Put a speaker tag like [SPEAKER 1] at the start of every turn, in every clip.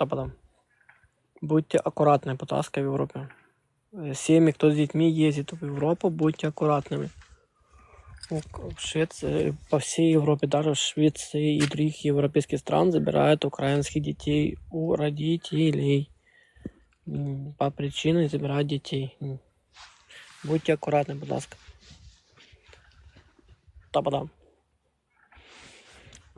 [SPEAKER 1] Та-падам. Будьте аккуратны, ласка, в Европе. Семьи, кто с детьми ездит в Европу, будьте аккуратными. В Швеции, по всей Европе, даже в Швеции и других европейских стран забирают украинских детей у родителей. По причине забирают детей. Будьте аккуратны, будь ласка.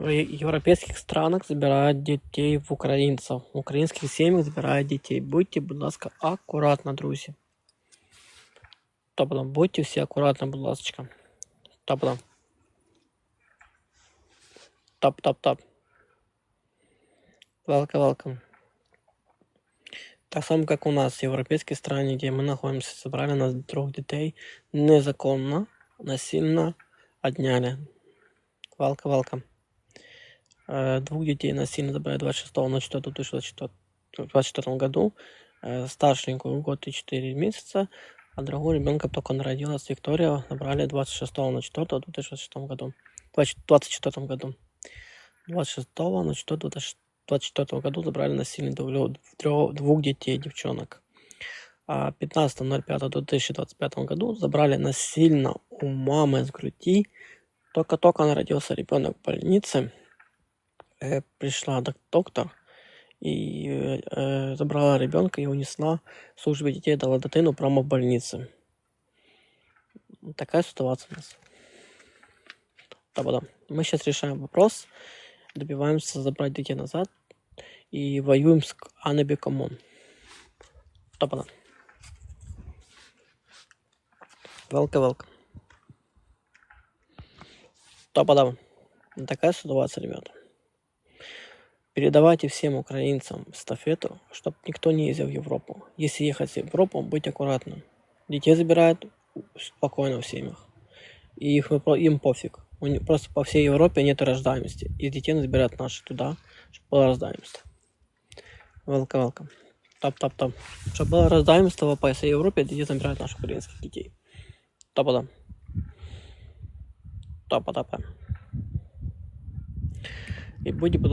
[SPEAKER 1] Европейских странах забирают детей в украинцев. В украинских семьях забирают детей. Будьте, будь ласка, аккуратно, друзі. Та-падам. Будьте всі аккуратно, будь ласка. Та-падам. Тап-тап-тап. Welcome, welcome. Так само, как у нас в европейской стране, где мы находимся, собрали нас трех детей незаконно, насильно отняли. Welcome, welcome. Э, Двух детей насильно забрали 26 на 4 2024 году. Э, Старшенькую год и 4 месяца, а другую ребенка только народилась Виктория, забрали 26 на 4 2026 году. 20 24 году. 26 на 4 2024 году забрали насильно трё- двух детей, девчонок. А 15.05.2025 году забрали насильно у мамы с груди. Только-только народился ребенок в больнице. Э, пришла док- доктор и э, э, забрала ребенка и унесла в службе детей, дала дитину прямо в больнице. Такая ситуация у нас. Да-да. Мы сейчас решаем вопрос, добиваемся забрать детей назад и воюем с Анеби Комон. Да-да. Велка, велка. Да-да. Такая ситуация, ребята. Передавайте всем украинцам стафету, чтобы никто не ездил в Европу. Если ехать в Европу, будь аккуратным. Детей забирают спокойно в семьях. И их, им пофиг. Просто по всей Европе нет рождаемости. И детей забирают наши туда, чтобы была рождаемость. Welcome, welcome. Тап-тап-тап. Чтобы была рождаемость, по всей Европе детей забирают наших украинских детей. Тапа-да. Тапа-тапа. І будь, будь